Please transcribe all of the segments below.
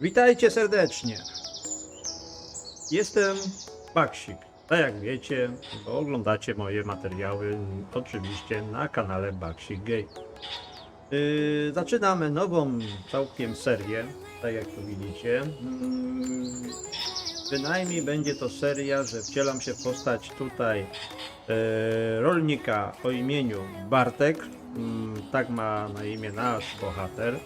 Witajcie serdecznie. Jestem Baksik. Tak jak wiecie, bo oglądacie moje materiały oczywiście na kanale Baksik Game. Yy, zaczynamy nową całkiem serię, tak jak tu widzicie. Mm, bynajmniej będzie to seria, że wcielam się w postać tutaj e, rolnika o imieniu Bartek. Mm, tak ma na imię nasz bohater.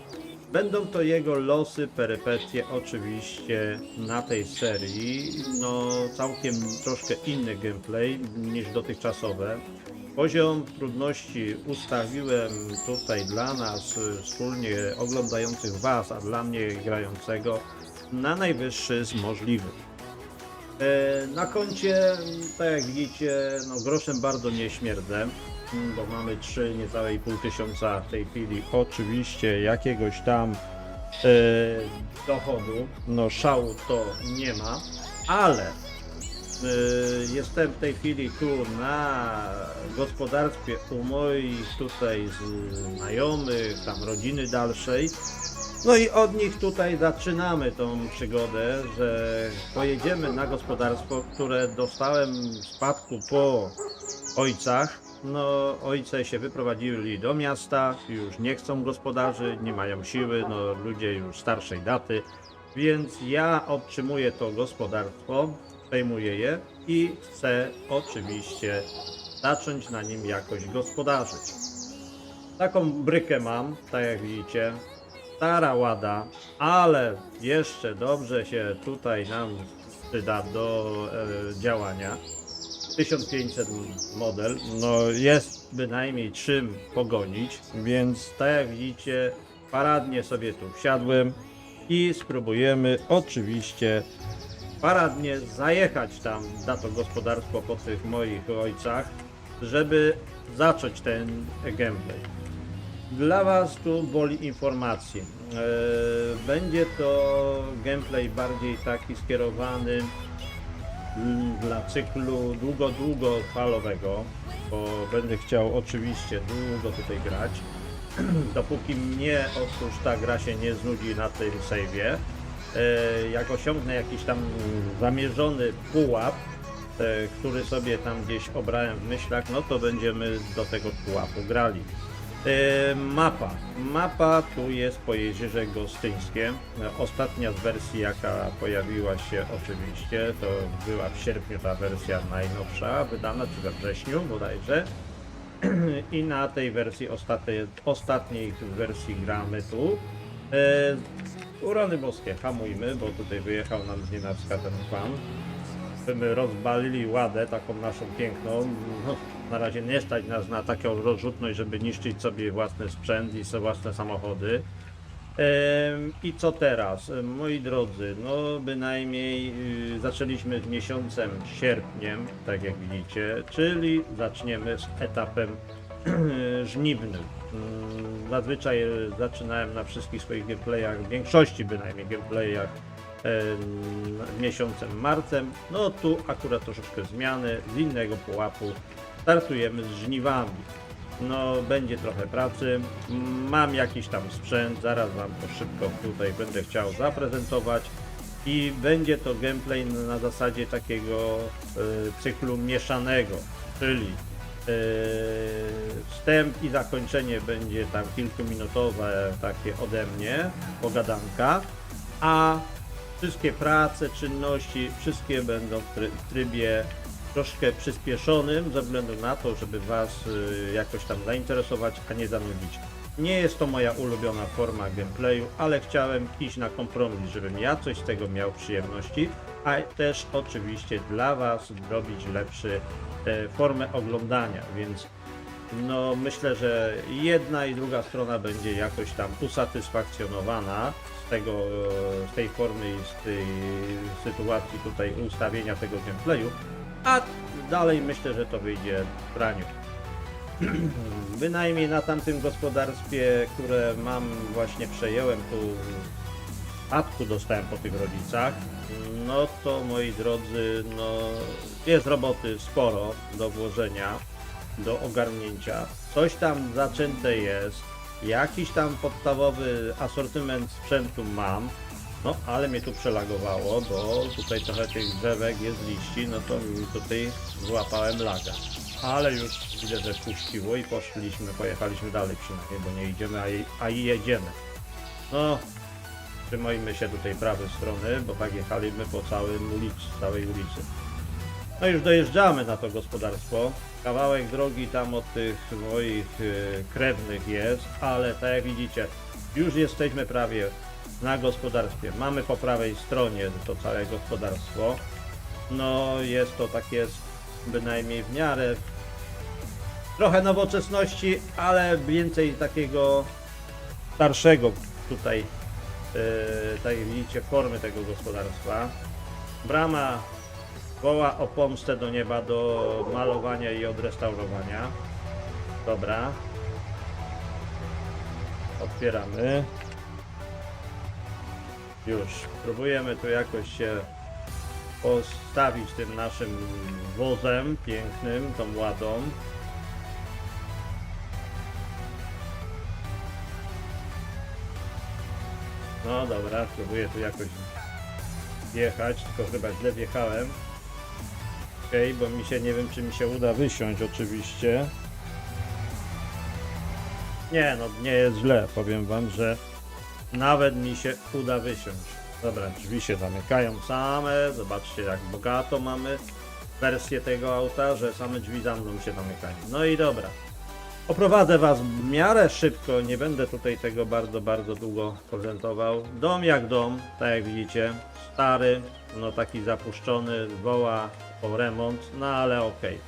Będą to jego losy, perypetie oczywiście na tej serii. No całkiem troszkę inny gameplay niż dotychczasowe. Poziom trudności ustawiłem tutaj dla nas, wspólnie oglądających Was, a dla mnie grającego, na najwyższy z możliwych. E, Na koncie, tak jak widzicie, no groszem bardzo nie śmierdzę, bo mamy 3 niecałe i pół tysiąca w tej chwili. Oczywiście jakiegoś tam e, dochodu, no szału to nie ma, ale e, jestem w tej chwili tu na gospodarstwie u moich tutaj znajomych, tam rodziny dalszej. No i od nich tutaj zaczynamy tą przygodę, że pojedziemy na gospodarstwo, które dostałem w spadku po ojcach. No, ojce się wyprowadzili do miasta, już nie chcą gospodarzy, nie mają siły, no ludzie już starszej daty, więc ja otrzymuję to gospodarstwo, przejmuję je i chcę oczywiście zacząć na nim jakoś gospodarzyć. Taką brykę mam, tak jak widzicie, stara łada, ale jeszcze dobrze się tutaj nam przyda do e, działania. 1500 model, no jest bynajmniej czym pogonić, więc tak jak widzicie, paradnie sobie tu wsiadłem i spróbujemy oczywiście paradnie zajechać tam na to gospodarstwo po tych moich ojcach, żeby zacząć ten gameplay. Dla Was tu boli informacji. Eee, Będzie to gameplay bardziej taki skierowany dla cyklu długo, długofalowego, bo będę chciał oczywiście długo tutaj grać. Dopóki mnie otóż ta gra się nie znudzi na tym save'ie, e, jak osiągnę jakiś tam zamierzony pułap, e, który sobie tam gdzieś obrałem w myślach, no to będziemy do tego pułapu grali. Mapa. Mapa tu jest po jeziorze Gostyńskiem. E, Ostatnia z wersji jaka pojawiła się oczywiście, to była w sierpniu ta wersja najnowsza, wydana czy we wrześniu bodajże. I na tej wersji ostatniej, ostatniej wersji gramy tu. E, urany boskie, hamujmy, bo tutaj wyjechał nam z nienacka ten pan. My rozbalili ładę, taką naszą piękną. Na razie nie stać nas na taką rozrzutność, żeby niszczyć sobie własny sprzęt i własne samochody. I co teraz? Moi drodzy, no bynajmniej y, zaczęliśmy miesiącem sierpniem, tak jak widzicie, czyli zaczniemy z etapem żniwnym. Mm, Zazwyczaj e, zaczynałem na wszystkich swoich gameplayach, w większości bynajmniej gameplayach em, miesiącem marcem. No tu akurat troszeczkę zmiany, z innego pułapu startujemy z żniwami. No, będzie trochę pracy. Mam jakiś tam sprzęt, zaraz Wam to szybko tutaj będę chciał zaprezentować. I będzie to gameplay na zasadzie takiego e, cyklu mieszanego, czyli e, wstęp i zakończenie będzie tam kilkuminutowe takie ode mnie, pogadanka, a wszystkie prace, czynności, wszystkie będą w trybie troszkę przyspieszonym, ze względu na to, żeby Was y, jakoś tam zainteresować, a nie zanudzić. Nie jest to moja ulubiona forma gameplayu, ale chciałem iść na kompromis, żebym ja coś z tego miał przyjemności, a też oczywiście dla Was zrobić lepszy e, formę oglądania, więc no myślę, że jedna i druga strona będzie jakoś tam usatysfakcjonowana z tego, z tej formy i z tej sytuacji tutaj ustawienia tego gameplayu, a dalej myślę, że to wyjdzie w praniu. Bynajmniej na tamtym gospodarstwie, które mam, właśnie przejąłem tu spadku dostałem po tych rodzicach, no to moi drodzy, no jest roboty sporo do włożenia, do ogarnięcia. Coś tam zaczęte jest, jakiś tam podstawowy asortyment sprzętu mam. No, ale mnie tu przelagowało, bo tutaj trochę tych drzewek jest liści, no to tutaj złapałem laga. Ale już widzę, że puściło i poszliśmy, pojechaliśmy dalej przynajmniej, bo nie idziemy, a, jedziemy. No, trzymajmy się tutaj prawej strony, bo tak jechaliśmy po całym ulicy, całej ulicy. No już dojeżdżamy na to gospodarstwo. Kawałek drogi tam od tych moich y, krewnych jest, ale tak jak widzicie, już jesteśmy prawie na gospodarstwie. Mamy po prawej stronie to całe gospodarstwo. No jest to takie bynajmniej w miarę trochę nowoczesności, ale więcej takiego starszego tutaj, yy, tak widzicie, formy tego gospodarstwa. Brama woła o pomstę do nieba, do malowania i odrestaurowania. Dobra. Otwieramy. Już. Próbujemy tu jakoś się postawić tym naszym wozem pięknym, tą ładą. No dobra, próbuję tu jakoś wjechać, tylko chyba źle wjechałem. Okej, bo mi się nie wiem, czy mi się uda wysiąść oczywiście. Nie, no nie jest źle, powiem wam, że nawet mi się uda wysiąść. Dobra, drzwi się zamykają same, zobaczcie jak bogato mamy wersję tego auta, że same drzwi za mną się zamykają. No i dobra. Oprowadzę Was w miarę szybko, nie będę tutaj tego bardzo, bardzo długo prezentował. Dom jak dom, tak jak widzicie, stary, no taki zapuszczony, woła po remont, no ale okej.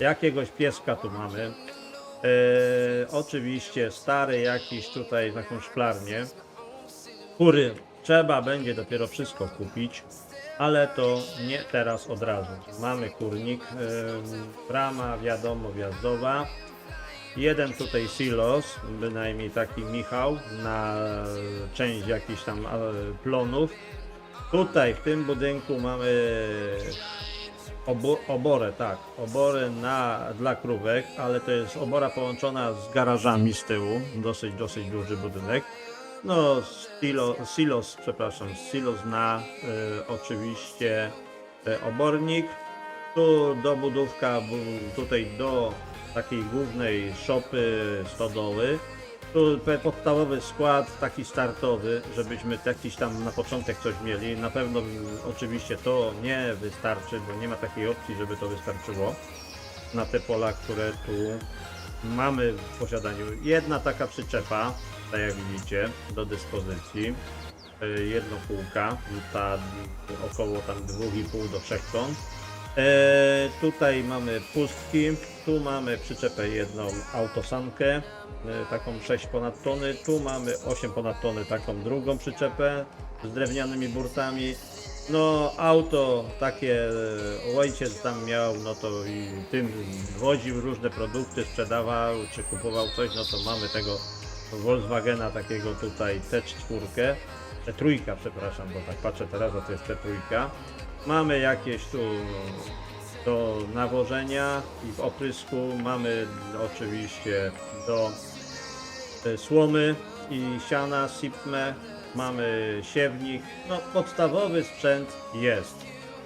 Jakiegoś pieska tu mamy. Eee, oczywiście stary jakiś tutaj taką szklarnię. Kury trzeba będzie dopiero wszystko kupić, ale to nie teraz od razu. Mamy kurnik, em, brama wiadomo wjazdowa. Jeden tutaj silos, bynajmniej taki Michał, na część jakichś tam e, plonów. Tutaj w tym budynku mamy obo, oborę, tak, oborę na, dla krówek, ale to jest obora połączona z garażami z tyłu, dosyć, dosyć duży budynek. No, silo, silos, przepraszam, silos na y, oczywiście y, obornik. Tu dobudówka, bu- tutaj do takiej głównej szopy stodoły. Tu podstawowy skład, taki startowy, żebyśmy jakiś tam na początek coś mieli. Na pewno oczywiście to nie wystarczy, bo nie ma takiej opcji, żeby to wystarczyło na te pola, które tu mamy w posiadaniu. Jedna taka przyczepa, tak jak widzicie, do dyspozycji. Y, Jedno kółka, ta około tam 2,5 do 3 ton. E, tutaj mamy pustki, tu mamy przyczepę jedną autosankę, e, taką 6 ponad tony, tu mamy 8 ponad tony, taką drugą przyczepę z drewnianymi burtami. No auto takie e, ojciec tam miał, no to i tym woził różne produkty, sprzedawał czy kupował coś, no to mamy tego Volkswagena takiego tutaj T4, T3 przepraszam, bo tak patrzę teraz, a to jest T3. Mamy jakieś tu do nawożenia i w oprysku, mamy oczywiście do e, słomy i siana, sipme, mamy siewnik, no podstawowy sprzęt jest.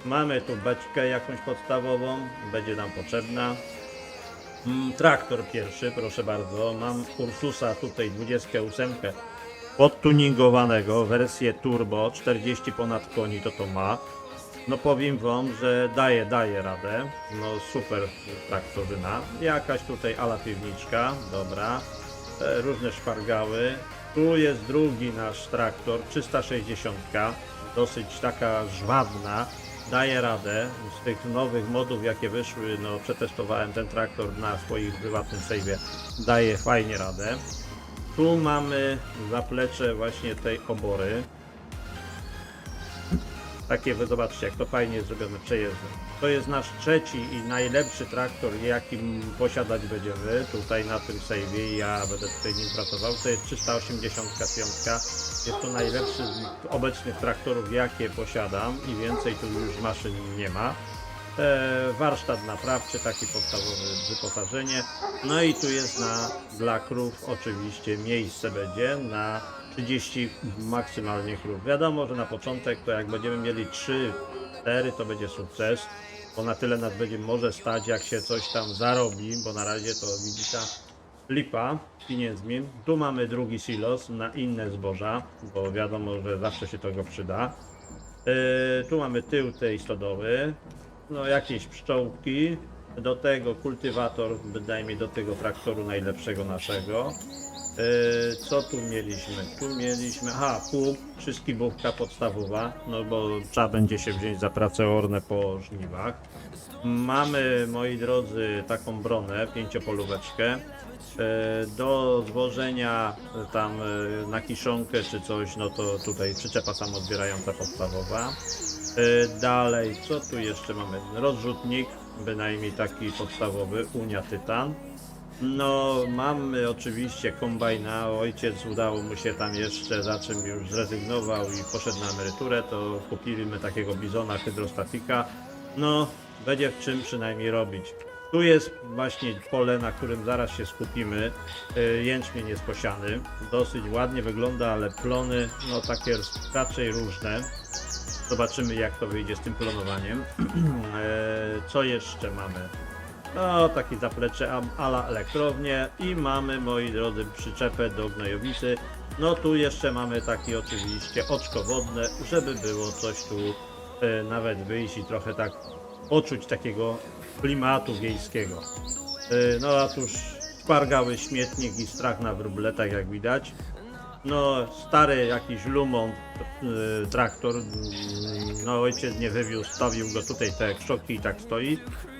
Mamy tu beczkę jakąś podstawową, będzie nam potrzebna. Mm, Traktor pierwszy, proszę bardzo. Mam Ursusa tutaj 28 podtuningowanego, wersję turbo, 40 ponad koni to to ma. No powiem wam, że daje, daje radę. No super traktorzyna. Jakaś tutaj ala piwniczka, dobra. E, różne szpargały. Tu jest drugi nasz traktor, 360. Dosyć taka żwawna. Daje radę. Z tych nowych modów, jakie wyszły, no przetestowałem ten traktor na swoim prywatnym save'ie. Daje fajnie radę. Tu mamy zaplecze właśnie tej obory. Takie wy zobaczcie, jak to fajnie jest zrobione przejezdne. To jest nasz trzeci i najlepszy traktor, jakim posiadać będziemy tutaj na tym save'ie. Ja będę tutaj nim pracował. To jest 385. Jest to najlepszy z obecnych traktorów, jakie posiadam i więcej tu już maszyn nie ma. E, warsztat naprawczy, taki podstawowy wyposażenie. No i tu jest na dla krów oczywiście miejsce będzie na 30 maksymalnie krów. Wiadomo, że na początek to jak będziemy mieli 3, 4 to będzie sukces, bo na tyle nas będzie może stać, jak się coś tam zarobi, bo na razie to widzi ta lipa pieniędzmi. Tu mamy drugi silos na inne zboża, bo wiadomo, że zawsze się tego przyda. Yy, tu mamy tył tej stodoły, no jakieś pszczółki, do tego kultywator, wydaje mi do tego traktoru najlepszego naszego. Yy, co tu mieliśmy? Tu mieliśmy, aha, pług, wszystkibówka podstawowa, no bo trzeba będzie się wziąć za pracę orne po żniwach. Mamy, moi drodzy, taką bronę, pięciopolóweczkę. E, Do złożenia e, tam e, na kiszonkę czy coś, no to tutaj przyczepa samozbierająca podstawowa. E, Dalej, co tu jeszcze mamy? Rozrzutnik, bynajmniej taki podstawowy, Unia Tytan. No, mamy oczywiście kombajna. Ojciec udało mu się tam jeszcze, za czym już zrezygnował i poszedł na emeryturę, to kupiliśmy takiego bizona hydrostatika. No, będzie w czym przynajmniej robić. Tu jest właśnie pole, na którym zaraz się skupimy. Y, Jęczmień jest posiany. Dosyć ładnie wygląda, ale plony, no takie raczej różne. Zobaczymy jak to wyjdzie z tym plonowaniem. E, Co jeszcze mamy? No, taki zaplecze ala elektrownię i mamy, moi drodzy, przyczepę do gnojowicy. No tu jeszcze mamy taki oczywiście oczko wodne, żeby było coś tu e, nawet wyjść i trochę tak poczuć takiego klimatu wiejskiego. E, no a tuż szpargały śmietnik i strach na wróbletach, jak widać. No, stary jakiś Lumon y, traktor, mm, no ojciec nie wywiózł, stawił go tutaj, te krzoki i tak stoi.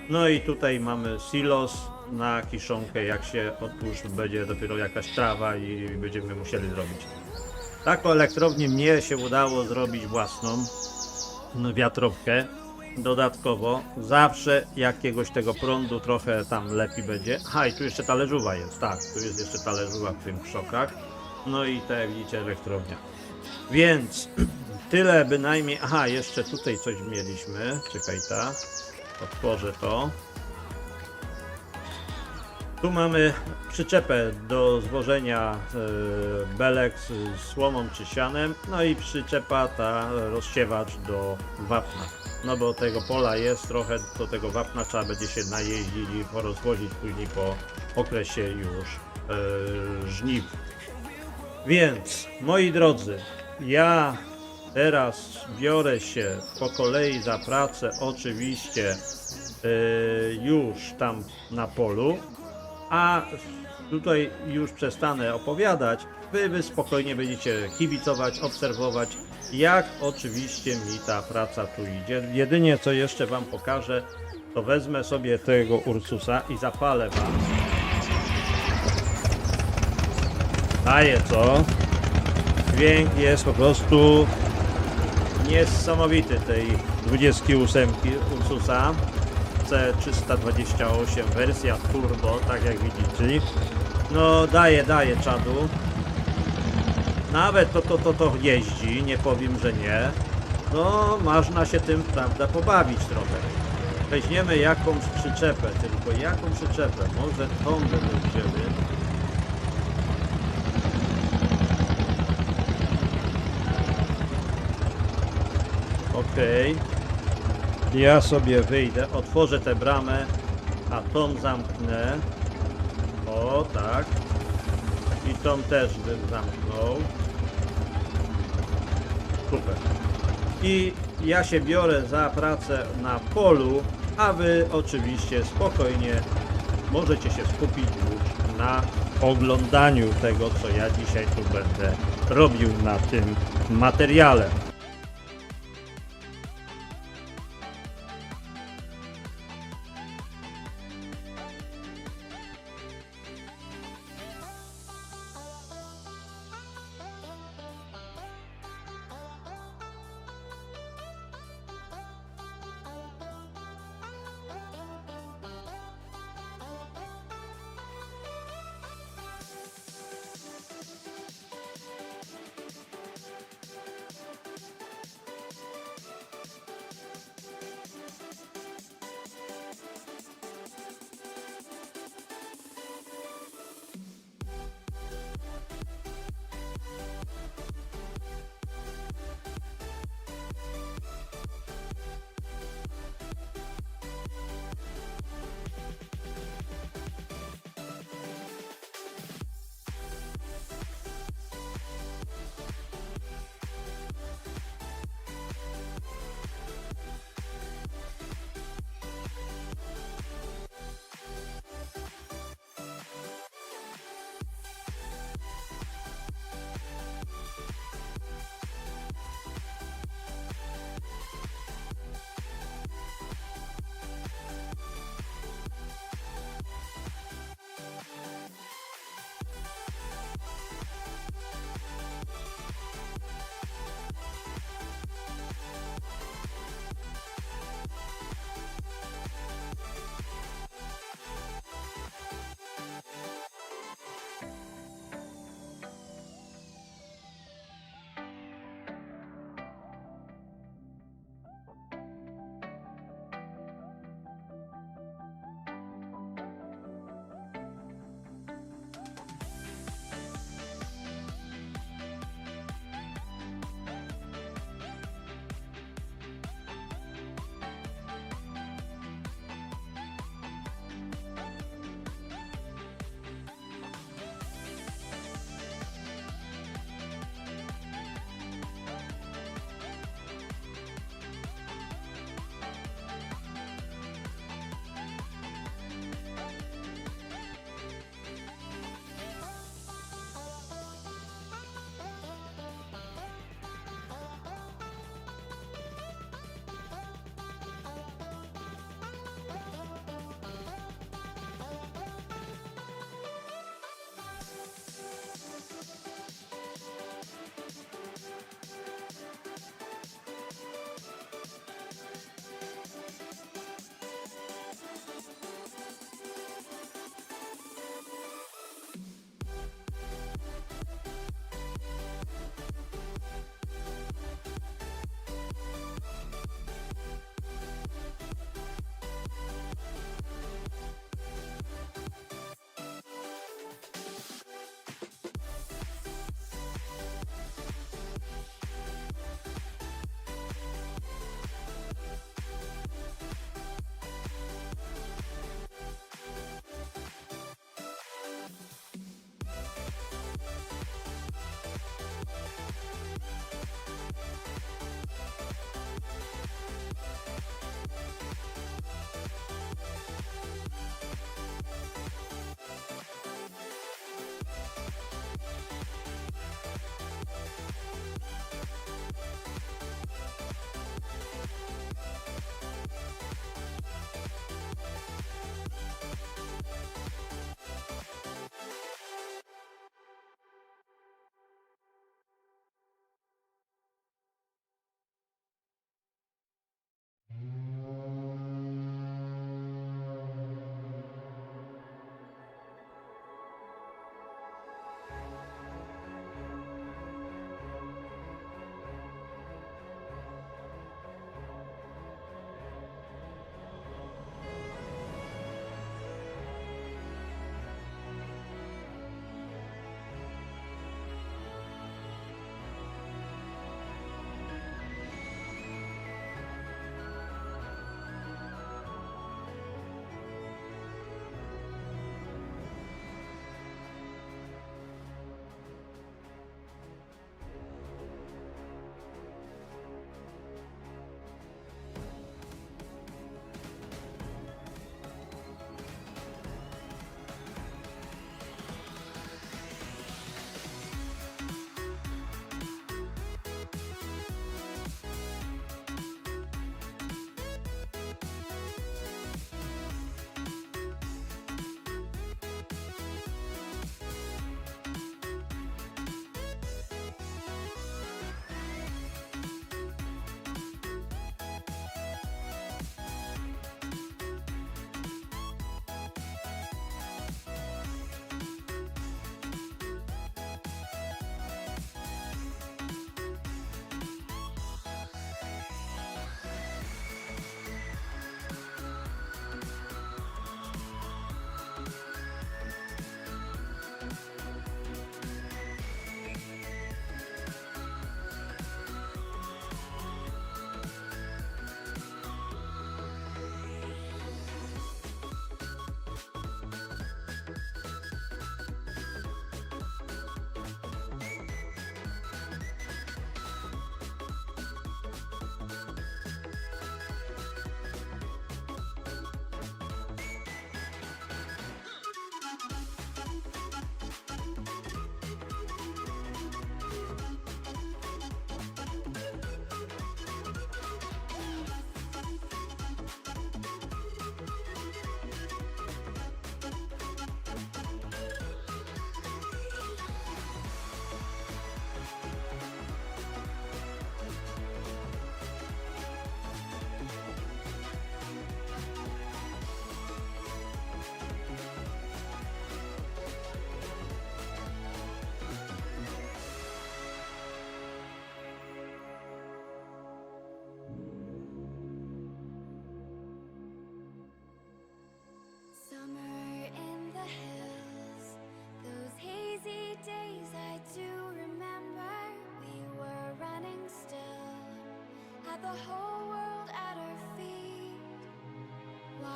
No i tutaj mamy silos na kiszonkę, jak się odpusz będzie dopiero jakaś trawa i będziemy musieli zrobić. Taką elektrownię mnie się udało zrobić własną, no, wiatrowkę. Dodatkowo, zawsze jakiegoś tego prądu trochę tam lepiej będzie. Ha, i tu jeszcze talerzowa jest, tak, tu jest jeszcze talerzowa w tym krzokach. No i te widzicie elektrownia. Więc tyle bynajmniej. Aha, jeszcze tutaj coś mieliśmy. Czekaj ta. Otworzę to. Tu mamy przyczepę do zwożenia e, belek z, słomą czy sianem, no i przyczepa ta rozsiewacz do wapna. No bo tego pola jest trochę, do tego wapna trzeba będzie się najeździć i porozwozić później po okresie już e, żniw. Więc, moi drodzy, ja teraz biorę się po kolei za pracę, oczywiście yy, już tam na polu, a tutaj już przestanę opowiadać. Wy, wy spokojnie będziecie kibicować, obserwować, jak oczywiście mi ta praca tu idzie. Jedynie co jeszcze Wam pokażę, to wezmę sobie tego Ursusa i zapalę Wam. Daje co? Dźwięk jest po prostu niesamowity tej 28 Ursusa C328 wersja turbo, tak jak widzicie. No daje, daje czadu. Nawet to, to, to, to jeździ, nie powiem, że nie. No, można się tym, prawda, pobawić trochę. Weźmiemy jakąś przyczepę, tylko jaką przyczepę? Może tą będę wzięli. Okej. Ja sobie wyjdę, otworzę tę bramę, a tą zamknę. O, tak. I tą też bym zamknął. Super. I ja się biorę za pracę na polu, a wy oczywiście spokojnie możecie się skupić już na oglądaniu tego, co ja dzisiaj tu będę robił na tym materiale.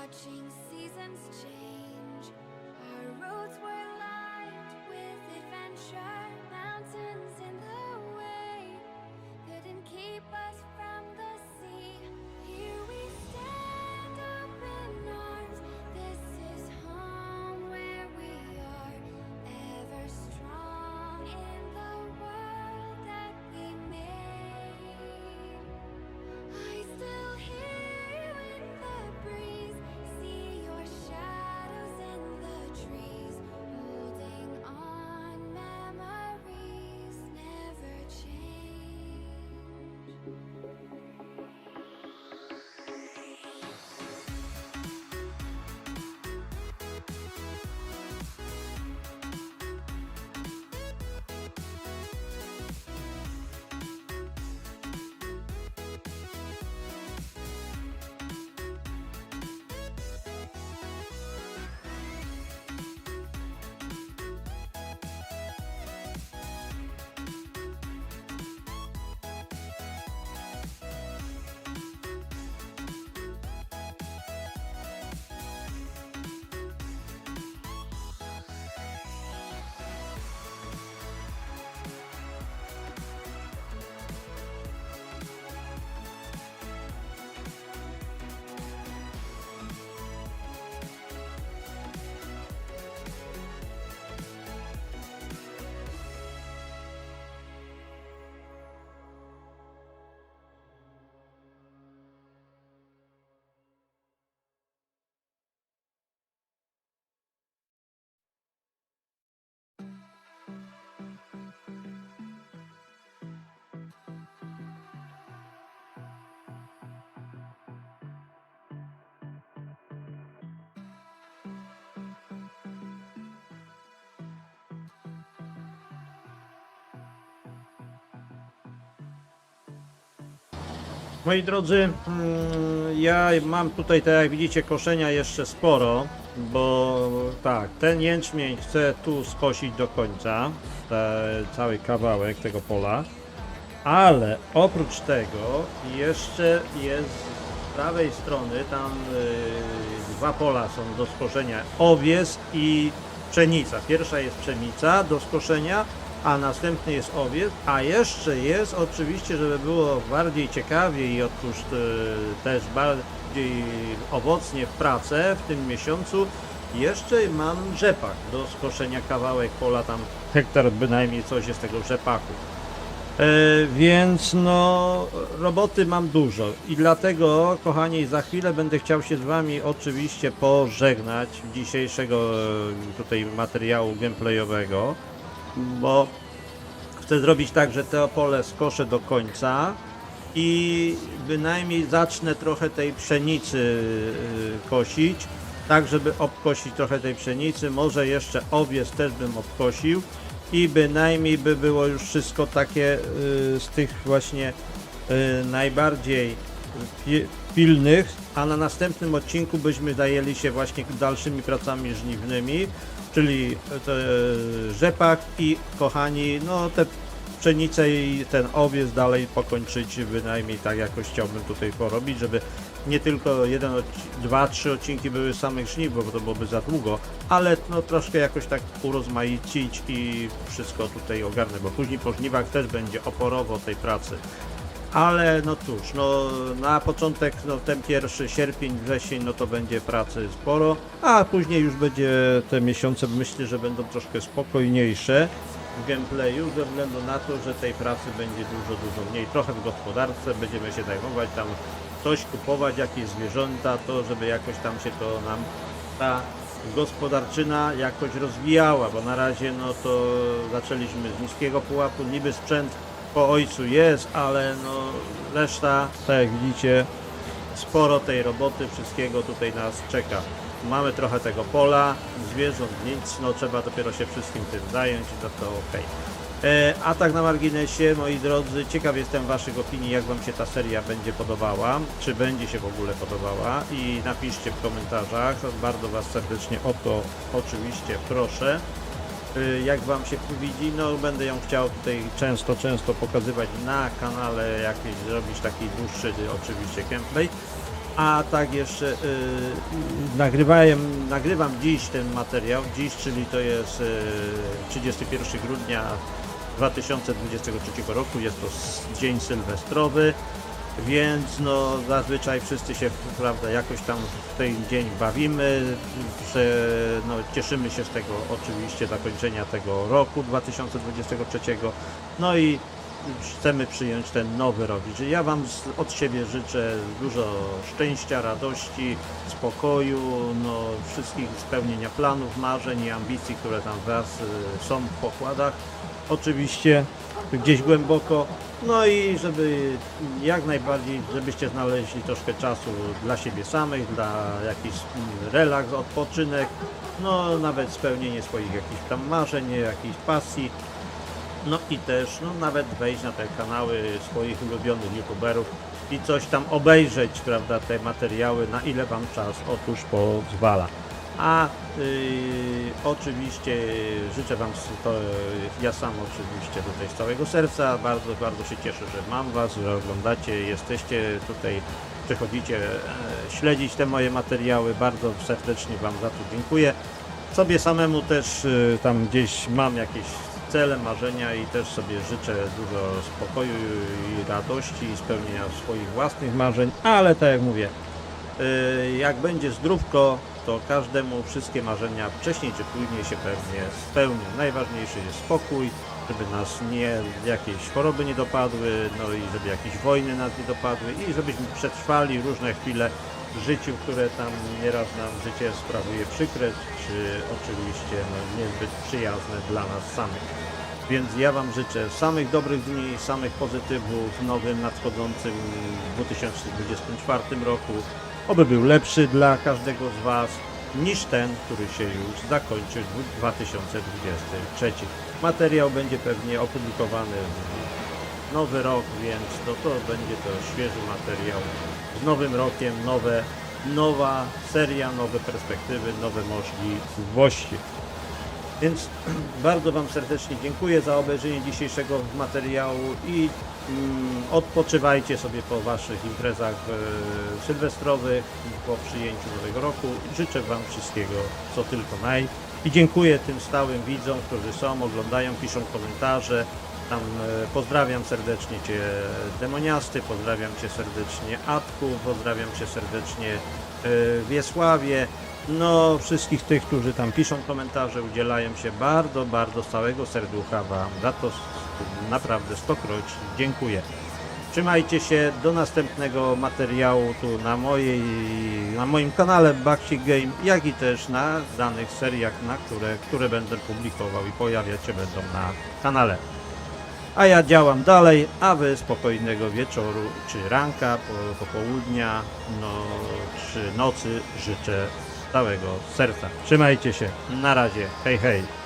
Watching seasons change. Our roads were lined with adventure, mountains Moi drodzy, mm, ja mam tutaj, tak jak widzicie, koszenia jeszcze sporo, bo tak, ten jęczmień chcę tu skosić do końca, te, cały kawałek tego pola, ale oprócz tego jeszcze jest z prawej strony, tam y, dwa pola są do skoszenia, owies i pszenica. Pierwsza jest pszenica do skoszenia, a następny jest owiec, a jeszcze jest oczywiście, żeby było bardziej ciekawie i otóż y, też bardziej owocnie w pracę w tym miesiącu, jeszcze mam rzepak do skoszenia kawałek pola, tam hektar bynajmniej coś jest tego rzepaku. E, więc no, roboty mam dużo i dlatego, kochani, za chwilę będę chciał się z Wami oczywiście pożegnać dzisiejszego e, tutaj materiału gameplayowego, bo chcę zrobić tak, że to pole skoszę do końca i bynajmniej zacznę trochę tej pszenicy e, kosić, tak żeby obkosić trochę tej pszenicy, może jeszcze owiec też bym obkosił i bynajmniej by było już wszystko takie y, z tych właśnie y, najbardziej pi- pilnych, a na następnym odcinku byśmy zajęli się właśnie dalszymi pracami żniwnymi, czyli te, rzepak i kochani, no te pszenicę i ten owiec dalej pokończyć bynajmniej tak jakoś chciałbym tutaj porobić, żeby nie tylko jeden, dwa, trzy odcinki były samych żniw, bo to byłoby za długo, ale no troszkę jakoś tak urozmaicić i wszystko tutaj ogarnę, bo później po żniwach też będzie oporowo tej pracy. Ale no cóż, no na początek, no ten pierwszy sierpień, wrzesień, no to będzie pracy sporo, a później już będzie te miesiące, myślę, że będą troszkę spokojniejsze w gameplayu, ze względu na to, że tej pracy będzie dużo, dużo mniej. Trochę w gospodarce będziemy się zajmować, tam coś kupować, jakieś zwierzęta, to żeby jakoś tam się to nam ta gospodarczyna jakoś rozwijała, bo na razie no to zaczęliśmy z niskiego pułapu, niby sprzęt po ojcu jest, ale no reszta, tak jak widzicie, sporo tej roboty, wszystkiego tutaj nas czeka. Mamy trochę tego pola, zwierząt, nic, no trzeba dopiero się wszystkim tym zająć i to to ok. E, a tak na marginesie, moi drodzy, ciekaw jestem Waszych opinii, jak Wam się ta seria będzie podobała, czy będzie się w ogóle podobała i napiszcie w komentarzach, bardzo Was serdecznie o to oczywiście proszę. Y, jak Wam się widzi, no będę ją chciał tutaj często, często pokazywać na kanale, jakiś zrobić taki dłuższy oczywiście gameplay. A tak jeszcze y, nagrywałem, nagrywam dziś ten materiał, dziś, czyli to jest y, 31 grudnia 2023 roku, jest to dzień sylwestrowy, więc no zazwyczaj wszyscy się prawda jakoś tam w ten dzień bawimy, że no, cieszymy się z tego oczywiście zakończenia tego roku 2023, no i chcemy przyjąć ten nowy rok. Ja Wam od siebie życzę dużo szczęścia, radości, spokoju, no, wszystkich spełnienia planów, marzeń i ambicji, które tam w Was y, są w pokładach. Oczywiście gdzieś głęboko. No i żeby jak najbardziej, żebyście znaleźli troszkę czasu dla siebie samych, dla jakiś relaks, odpoczynek, no nawet spełnienie swoich jakichś tam marzeń, jakichś pasji. No i też, no nawet wejść na te kanały swoich ulubionych youtuberów i coś tam obejrzeć, prawda, te materiały, na ile Wam czas otóż pozwala. A yy, oczywiście życzę Wam to, ja sam oczywiście tutaj z całego serca, bardzo, bardzo się cieszę, że mam Was, że oglądacie, jesteście tutaj, przychodzicie e, śledzić te moje materiały, bardzo serdecznie Wam za to dziękuję. Sobie samemu też y, tam gdzieś mam jakieś cele, marzenia i też sobie życzę dużo spokoju i radości i spełnienia swoich własnych marzeń, ale tak jak mówię, y, jak będzie zdrówko, to każdemu wszystkie marzenia wcześniej czy później się pewnie spełnią. Najważniejszy jest spokój, żeby nas nie jakieś choroby nie dopadły, no i żeby jakieś wojny nas nie dopadły i żebyśmy przetrwali różne chwile w życiu, które tam nieraz nam życie sprawuje przykre, czy oczywiście no, niezbyt przyjazne dla nas samych. Więc ja Wam życzę samych dobrych dni, samych pozytywów w nowym nadchodzącym 2024 roku. Oby był lepszy dla każdego z Was niż ten, który się już zakończył w 2023. Materiał będzie pewnie opublikowany w nowy rok, więc to, to będzie to świeży materiał z nowym rokiem, nowe, nowa seria, nowe perspektywy, nowe możliwości. Więc bardzo Wam serdecznie dziękuję za obejrzenie dzisiejszego materiału i odpoczywajcie sobie po Waszych imprezach e, sylwestrowych, po przyjęciu nowego roku. Życzę Wam wszystkiego, co tylko naj. I dziękuję tym stałym widzom, którzy są, oglądają, piszą komentarze. Tam e, pozdrawiam serdecznie Cię Demoniasty, pozdrawiam Cię serdecznie Atku, pozdrawiam Cię serdecznie e, Wiesławie. No, wszystkich tych, którzy tam piszą komentarze, udzielają się bardzo, bardzo z całego serducha Wam za to naprawdę stokroć dziękuję. Trzymajcie się do następnego materiału tu na, mojej, na moim kanale Baksik Game, jak i też na danych seriach, na które, które będę publikował i pojawiać się będą na kanale. A ja działam dalej, a wy spokojnego wieczoru, czy ranka, po, popołudnia, no, czy nocy życzę całego serca. Trzymajcie się, na razie, hej hej.